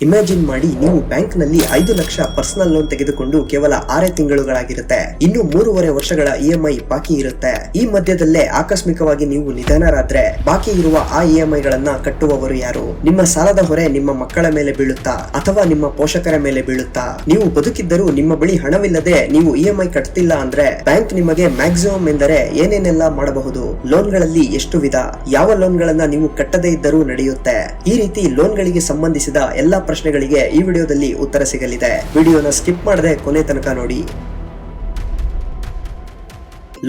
Imagine ಮಾಡಿ ನೀವು ಬ್ಯಾಂಕ್ನಲ್ಲಿ ಐದು ಲಕ್ಷ ಪರ್ಸನಲ್ ಲೋನ್ ತೆಗೆದುಕೊಂಡು ಕೇವಲ ಆರೇ ತಿಂಗಳುಗಳಾಗಿರುತ್ತೆ. ಇನ್ನು ಮೂರುವರೆ ವರ್ಷಗಳ ಇಎಂಐ ಬಾಕಿ ಇರುತ್ತೆ. ಈ ಮಧ್ಯದಲ್ಲೇ ಆಕಸ್ಮಿಕವಾಗಿ ನೀವು ನಿಧನರಾದ್ರೆ ಬಾಕಿ ಇರುವ ಆ ಇ ಎಂ ಗಳನ್ನ ಕಟ್ಟುವವರು ಯಾರು? ನಿಮ್ಮ ಸಾಲದ ಹೊರೆ ನಿಮ್ಮ ಮಕ್ಕಳ ಮೇಲೆ ಬೀಳುತ್ತಾ? ಅಥವಾ ನಿಮ್ಮ ಪೋಷಕರ ಮೇಲೆ ಬೀಳುತ್ತಾ? ನೀವು ಬದುಕಿದ್ದರೂ ನಿಮ್ಮ ಬಳಿ ಹಣವಿಲ್ಲದೆ ನೀವು ಇಎಂಐ ಎಂ ಅಂದ್ರೆ ಬ್ಯಾಂಕ್ ನಿಮಗೆ ಮ್ಯಾಕ್ಸಿಮಮ್ ಎಂದರೆ ಏನೇನೆಲ್ಲ ಮಾಡಬಹುದು? ಲೋನ್ಗಳಲ್ಲಿ ಎಷ್ಟು ವಿಧ? ಯಾವ ಲೋನ್ಗಳನ್ನ ನೀವು ಕಟ್ಟದೇ ಇದ್ದರೂ ನಡೆಯುತ್ತೆ? ಈ ರೀತಿ ಲೋನ್ಗಳಿಗೆ ಸಂಬಂಧಿಸಿದ ಎಲ್ಲಾ ಪ್ರಶ್ನೆಗಳಿಗೆ ಈ ವಿಡಿಯೋದಲ್ಲಿ ಉತ್ತರ ಸಿಗಲಿದೆ. ವಿಡಿಯೋನ ಸ್ಕಿಪ್ ಮಾಡದೆ ಕೊನೆ ತನಕ ನೋಡಿ.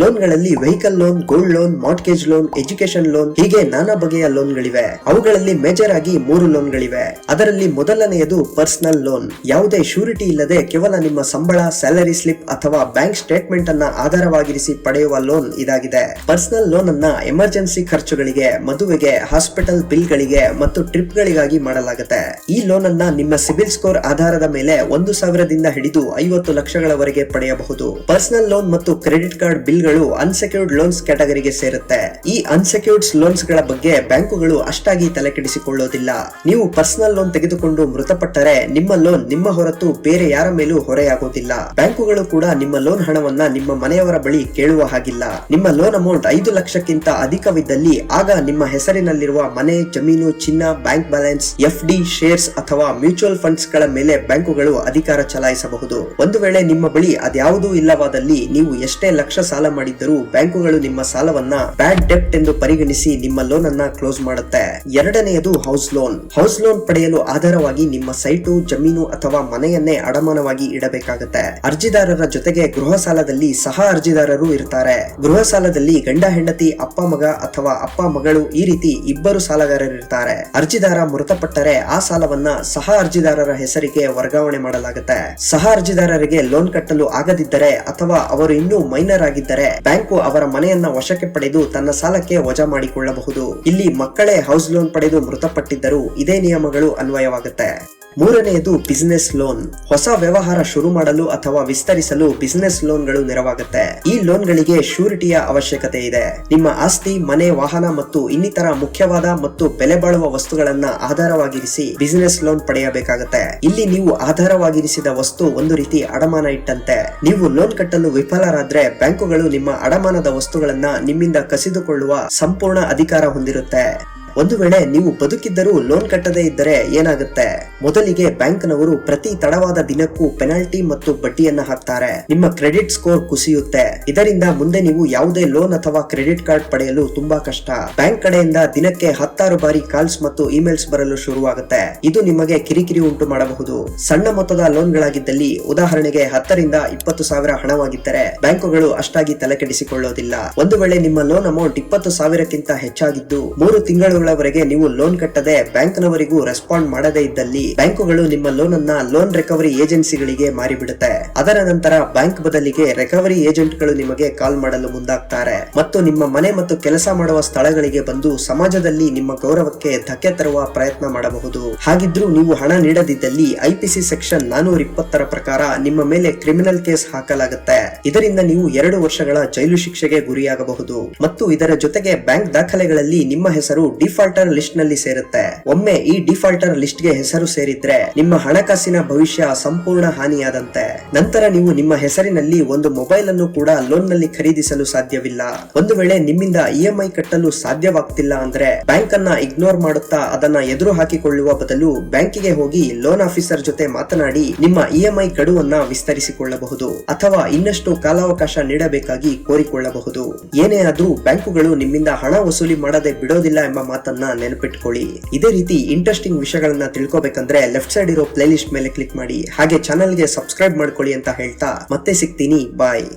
ಲೋನ್ಗಳಲ್ಲಿ vehicle loan gold loan mortgage loan education loan ಹೀಗೆ ನಾನಾ ಬಗೆಯ ಲೋನ್ಗಳಿವೆ ಅವುಗಳಲ್ಲಿ ಮೇಜರ್ ಆಗಿ ಮೂರು ಲೋನ್ಗಳಿವೆ ಅದರಲ್ಲಿ ಮೊದಲನೆಯದು ಪರ್ಸನಲ್ ಲೋನ್ ಯಾವುದೇ ಶ್ಯೂರಿಟಿ ಇಲ್ಲದೆ ಕೇವಲ ನಿಮ್ಮ ಸಂಬಳ ಸ್ಯಾಲರಿ ಸ್ಲಿಪ್ ಅಥವಾ ಬ್ಯಾಂಕ್ ಸ್ಟೇಟ್ಮೆಂಟ್ ಅನ್ನ ಆಧಾರವಾಗಿರಿಸಿ ಪಡೆಯುವ ಲೋನ್ ಇದಾಗಿದೆ. ಪರ್ಸನಲ್ ಲೋನ್ ಅನ್ನ ಎಮರ್ಜೆನ್ಸಿ ಖರ್ಚುಗಳಿಗೆ, ಮದುವೆಗೆ ಹಾಸ್ಪಿಟಲ್ ಬಿಲ್ಗಳಿಗೆ ಮತ್ತು ಟ್ರಿಪ್ ಗಳಿಗಾಗಿ ಮಾಡಲಾಗುತ್ತೆ. ಈ ಲೋನ್ ಅನ್ನ ನಿಮ್ಮ ಸಿಬಿಲ್ ಸ್ಕೋರ್ ಆಧಾರದ ಮೇಲೆ ಒಂದು ಸಾವಿರದಿಂದ ಹಿಡಿದು ಐವತ್ತು ಲಕ್ಷಗಳವರೆಗೆ ಪಡೆಯಬಹುದು. ಪರ್ಸನಲ್ ಲೋನ್ ಮತ್ತು ಕ್ರೆಡಿಟ್ ಕಾರ್ಡ್ ಬಿಲ್ಗಳು ಅನ್ಸೆಕ್ಯೂರ್ಡ್ ಲೋನ್ಸ್ ಕ್ಯಾಟಗರಿಗೆ ಸೇರುತ್ತೆ. ಈ ಅನ್ಸೆಕ್ಯೂರ್ಡ್ ಲೋನ್ಸ್ಗಳ ಬಗ್ಗೆ ಬ್ಯಾಂಕುಗಳು ಅಷ್ಟಾಗಿ ತಲೆ ಕೆಡಿಸಿಕೊಳ್ಳೋದಿಲ್ಲ. ನೀವು ಪರ್ಸನಲ್ ಲೋನ್ ತೆಗೆದುಕೊಂಡು ಮೃತಪಟ್ಟರೆ ನಿಮ್ಮ ಲೋನ್ ನಿಮ್ಮ ಹೊರತು ಬೇರೆ ಯಾರ ಮೇಲೂ ಹೊರೆಯಾಗೋದಿಲ್ಲ. ಬ್ಯಾಂಕುಗಳು ಕೂಡ ನಿಮ್ಮ ಲೋನ್ ಹಣವನ್ನ ನಿಮ್ಮ ಮನೆಯವರ ಬಳಿ ಕೇಳುವ ಹಾಗಿಲ್ಲ. ನಿಮ್ಮ ಲೋನ್ ಅಮೌಂಟ್ ಐದು ಲಕ್ಷಕ್ಕಿಂತ ಅಧಿಕವಿದ್ದಲ್ಲಿ ಆಗ ನಿಮ್ಮ ಹೆಸರಿನಲ್ಲಿರುವ ಮನೆ, ಜಮೀನು, ಚಿನ್ನ, bank balance, F D, shares ಅಥವಾ ಮ್ಯೂಚುವಲ್ ಫಂಡ್ಸ್ಗಳ ಮೇಲೆ ಬ್ಯಾಂಕುಗಳು ಅಧಿಕಾರ ಚಲಾಯಿಸಬಹುದು. ಒಂದು ವೇಳೆ ನಿಮ್ಮ ಬಳಿ ಅದ್ಯಾವುದೂ ಇಲ್ಲವಾದಲ್ಲಿ ನೀವು ಎಷ್ಟೇ ಲಕ್ಷ ಸಾಲ ಮಾಡಿದ್ದರೂ ಬ್ಯಾಂಕುಗಳು ನಿಮ್ಮ ಸಾಲವನ್ನ ಬ್ಯಾಡ್ ಡೆಪ್ಟ್ ಎಂದು ಪರಿಗಣಿಸಿ ನಿಮ್ಮ ಲೋನ್ ಅನ್ನ ಕ್ಲೋಸ್ ಮಾಡುತ್ತೆ. ಎರಡನೆಯದು ಹೌಸ್ ಲೋನ್. ಹೌಸ್ ಲೋನ್ ಪಡೆಯಲು ಆಧಾರವಾಗಿ ನಿಮ್ಮ ಸೈಟು, ಜಮೀನು ಅಥವಾ ಮನೆಯನ್ನೇ ಅಡಮಾನವಾಗಿ ಇಡಬೇಕಾಗುತ್ತೆ. ಅರ್ಜಿದಾರರ ಜೊತೆಗೆ ಗೃಹ ಸಾಲದಲ್ಲಿ ಸಹ ಅರ್ಜಿದಾರರು ಇರ್ತಾರೆ. ಗೃಹ ಸಾಲದಲ್ಲಿ ಗಂಡ, ಹೆಂಡತಿ, ಅಪ್ಪ ಮಗ ಅಥವಾ ಅಪ್ಪ ಮಗಳು ಈ ರೀತಿ ಇಬ್ಬರು ಸಾಲಗಾರರಿರ್ತಾರೆ. ಅರ್ಜಿದಾರ ಮೃತಪಟ್ಟರೆ ಆ ಸಾಲವನ್ನ ಸಹ ಅರ್ಜಿದಾರರ ಹೆಸರಿಗೆ ವರ್ಗಾವಣೆ ಮಾಡಲಾಗುತ್ತೆ. ಸಹ ಅರ್ಜಿದಾರರಿಗೆ ಲೋನ್ ಕಟ್ಟಲು ಆಗದಿದ್ದರೆ ಅಥವಾ ಅವರು ಇನ್ನೂ ಮೈನರ್ ಆಗಿದ್ದರೆ ಬ್ಯಾಂಕು ಅವರ ಮನೆಯನ್ನ ವಶಕ್ಕೆ ಪಡೆದು ತನ್ನ ಸಾಲಕ್ಕೆ ವಜಾ ಮಾಡಿಕೊಳ್ಳಬಹುದು. ಇಲ್ಲಿ ಮಕ್ಕಳೇ ಹೌಸ್ ಲೋನ್ ಪಡೆದು ಮೃತಪಟ್ಟಿದ್ದರೂ ಇದೇ ನಿಯಮಗಳು ಅನ್ವಯವಾಗುತ್ತೆ. ಮೂರನೆಯದು ಬಿಸಿನೆಸ್ ಲೋನ್ ಹೊಸ ವ್ಯವಹಾರ ಶುರು ಮಾಡಲು ಅಥವಾ ವಿಸ್ತರಿಸಲು ಬಿಸಿನೆಸ್ ಲೋನ್ಗಳು ನೆರವಾಗುತ್ತೆ. ಈ ಲೋನ್ಗಳಿಗೆ ಶ್ಯೂರಿಟಿಯ ಅವಶ್ಯಕತೆ ಇದೆ. ನಿಮ್ಮ ಆಸ್ತಿ, ಮನೆ, ವಾಹನ ಮತ್ತು ಇನ್ನಿತರ ಮುಖ್ಯವಾದ ಮತ್ತು ಬೆಲೆ ಬಾಳುವ ವಸ್ತುಗಳನ್ನ ಆಧಾರವಾಗಿರಿಸಿ ಬಿಸಿನೆಸ್ ಲೋನ್ ಪಡೆಯಬೇಕಾಗುತ್ತೆ. ಇಲ್ಲಿ ನೀವು ಆಧಾರವಾಗಿರಿಸಿದ ವಸ್ತು ಒಂದು ರೀತಿ ಅಡಮಾನ ಇಟ್ಟಂತೆ. ನೀವು ಲೋನ್ ಕಟ್ಟಲು ವಿಫಲರಾದ್ರೆ ಬ್ಯಾಂಕುಗಳು ನಿಮ್ಮ ಅಡಮಾನದ ವಸ್ತುಗಳನ್ನ ನಿಮ್ಮಿಂದ ಕಸಿದುಕೊಳ್ಳುವ ಸಂಪೂರ್ಣ ಅಧಿಕಾರ ಹೊಂದಿರುತ್ತೆ. ಒಂದು ವೇಳೆ ನೀವು ಬದುಕಿದ್ದರೂ ಲೋನ್ ಕಟ್ಟದೇ ಇದ್ದರೆ ಏನಾಗುತ್ತೆ? ಮೊದಲಿಗೆ ಬ್ಯಾಂಕ್ನವರು ಪ್ರತಿ ತಡವಾದ ದಿನಕ್ಕೂ ಪೆನಾಲ್ಟಿ ಮತ್ತು ಬಡ್ಡಿಯನ್ನ ಹಾಕ್ತಾರೆ. ನಿಮ್ಮ ಕ್ರೆಡಿಟ್ ಸ್ಕೋರ್ ಕುಸಿಯುತ್ತೆ. ಇದರಿಂದ ಮುಂದೆ ನೀವು ಯಾವುದೇ ಲೋನ್ ಅಥವಾ ಕ್ರೆಡಿಟ್ ಕಾರ್ಡ್ ಪಡೆಯಲು ತುಂಬಾ ಕಷ್ಟ. ಬ್ಯಾಂಕ್ ಕಡೆಯಿಂದ ದಿನಕ್ಕೆ ಹತ್ತಾರು ಬಾರಿ ಕಾಲ್ಸ್ ಮತ್ತು ಇಮೇಲ್ಸ್ ಬರಲು ಶುರುವಾಗುತ್ತೆ. ಇದು ನಿಮಗೆ ಕಿರಿಕಿರಿ ಉಂಟು ಮಾಡಬಹುದು. ಸಣ್ಣ ಮೊತ್ತದ ಲೋನ್ಗಳಾಗಿದ್ದಲ್ಲಿ ಉದಾಹರಣೆಗೆ ಹತ್ತರಿಂದ ಇಪ್ಪತ್ತು ಸಾವಿರ ಹಣವಾಗಿದ್ದರೆ ಬ್ಯಾಂಕುಗಳು ಅಷ್ಟಾಗಿ ತಲೆಕೆಡಿಸಿಕೊಳ್ಳೋದಿಲ್ಲ. ಒಂದು ವೇಳೆ ನಿಮ್ಮ ಲೋನ್ ಅಮೌಂಟ್ ಇಪ್ಪತ್ತು ಸಾವಿರಕ್ಕಿಂತ ಹೆಚ್ಚಾಗಿದ್ದು ಮೂರು ತಿಂಗಳುಗಳವರೆಗೆ ನೀವು ಲೋನ್ ಕಟ್ಟದೆ ಬ್ಯಾಂಕ್ನವರಿಗೂ ರೆಸ್ಪಾಂಡ್ ಮಾಡದೇ ಇದ್ದಲ್ಲಿ ಬ್ಯಾಂಕುಗಳು ನಿಮ್ಮ ಲೋನ್ ಅನ್ನ ಲೋನ್ ರಿಕವರಿ ಏಜೆನ್ಸಿಗಳಿಗೆ ಮಾರಿಬಿಡುತ್ತೆ. ಅದರ ನಂತರ ಬ್ಯಾಂಕ್ ಬದಲಿಗೆ ರಿಕವರಿ ಏಜೆಂಟ್ಗಳು ನಿಮಗೆ ಕಾಲ್ ಮಾಡಲು ಮುಂದಾಗ್ತಾರೆ. ಮತ್ತು ನಿಮ್ಮ ಮನೆ ಮತ್ತು ಕೆಲಸ ಮಾಡುವ ಸ್ಥಳಗಳಿಗೆ ಬಂದು ಸಮಾಜದಲ್ಲಿ ನಿಮ್ಮ ಗೌರವಕ್ಕೆ ಧಕ್ಕೆ ತರುವ ಪ್ರಯತ್ನ ಮಾಡಬಹುದು. ಹಾಗಿದ್ರೂ ನೀವು ಹಣ ನೀಡದಿದ್ದಲ್ಲಿ ಐಪಿಸಿ ಸೆಕ್ಷನ್ ನಾನೂರ ಇಪ್ಪತ್ತರ ಪ್ರಕಾರ ನಿಮ್ಮ ಮೇಲೆ ಕ್ರಿಮಿನಲ್ ಕೇಸ್ ಹಾಕಲಾಗುತ್ತೆ. ಇದರಿಂದ ನೀವು ಎರಡು ವರ್ಷಗಳ ಜೈಲು ಶಿಕ್ಷೆಗೆ ಗುರಿಯಾಗಬಹುದು. ಮತ್ತು ಇದರ ಜೊತೆಗೆ ಬ್ಯಾಂಕ್ ದಾಖಲೆಗಳಲ್ಲಿ ನಿಮ್ಮ ಹೆಸರು ಡಿಫಾಲ್ಟರ್ ಲಿಸ್ಟ್ನಲ್ಲಿ ಸೇರುತ್ತೆ. ಒಮ್ಮೆ ಈ ಡಿಫಾಲ್ಟರ್ ಲಿಸ್ಟ್ಗೆ ಹೆಸರು ಸೇರಿದ್ರೆ ನಿಮ್ಮ ಹಣಕಾಸಿನ ಭವಿಷ್ಯ ಸಂಪೂರ್ಣ ಹಾನಿಯಾದಂತೆ. ನಂತರ ನೀವು ನಿಮ್ಮ ಹೆಸರಿನಲ್ಲಿ ಒಂದು ಮೊಬೈಲ್ ಅನ್ನು ಕೂಡ ಲೋನ್ನಲ್ಲಿ ಖರೀದಿಸಲು ಸಾಧ್ಯವಿಲ್ಲ. ಒಂದು ವೇಳೆ ನಿಮ್ಮಿಂದ ಇಎಂಐ ಕಟ್ಟಲು ಸಾಧ್ಯವಾಗ್ತಿಲ್ಲ ಅಂದ್ರೆ ಬ್ಯಾಂಕ್ ಅನ್ನ ಇಗ್ನೋರ್ ಮಾಡುತ್ತಾ ಅದನ್ನ ಎದುರು ಹಾಕಿಕೊಳ್ಳುವ ಬದಲು ಬ್ಯಾಂಕಿಗೆ ಹೋಗಿ ಲೋನ್ ಆಫೀಸರ್ ಜೊತೆ ಮಾತನಾಡಿ ನಿಮ್ಮ ಇಎಂಐ ಎಂ ಗಡುವನ್ನ ವಿಸ್ತರಿಸಿಕೊಳ್ಳಬಹುದು ಅಥವಾ ಇನ್ನಷ್ಟು ಕಾಲಾವಕಾಶ ನೀಡಬೇಕಾಗಿ ಕೋರಿಕೊಳ್ಳಬಹುದು. ಏನೇ ಆದ್ರೂ ಬ್ಯಾಂಕುಗಳು ನಿಮ್ಮಿಂದ ಹಣ ವಸೂಲಿ ಮಾಡದೆ ಬಿಡೋದಿಲ್ಲ ಎಂಬ ಮಾತನ್ನ ನೆನಪಿಟ್ಕೊಳ್ಳಿ. ಇದೇ ರೀತಿ ಇಂಟ್ರೆಸ್ಟಿಂಗ್ ವಿಷಯಗಳನ್ನ ತಿಳ್ಕೊಬೇಕಂದ್ರೆ ಲೆಫ್ಟ್ ಸೈಡ್ ಇರೋ ಪ್ಲೇಲಿಸ್ಟ್ ಮೇಲೆ ಕ್ಲಿಕ್ ಮಾಡಿ. ಹಾಗೆ ಚಾನಲ್ಗೆ ಸಬ್ಸ್ಕ್ರೈಬ್ ಮಾಡ್ಕೊಳ್ಳಿ ಅಂತ ಹೇಳ್ತಾ ಮತ್ತೆ ಸಿಗ್ತೀನಿ. ಬಾಯ್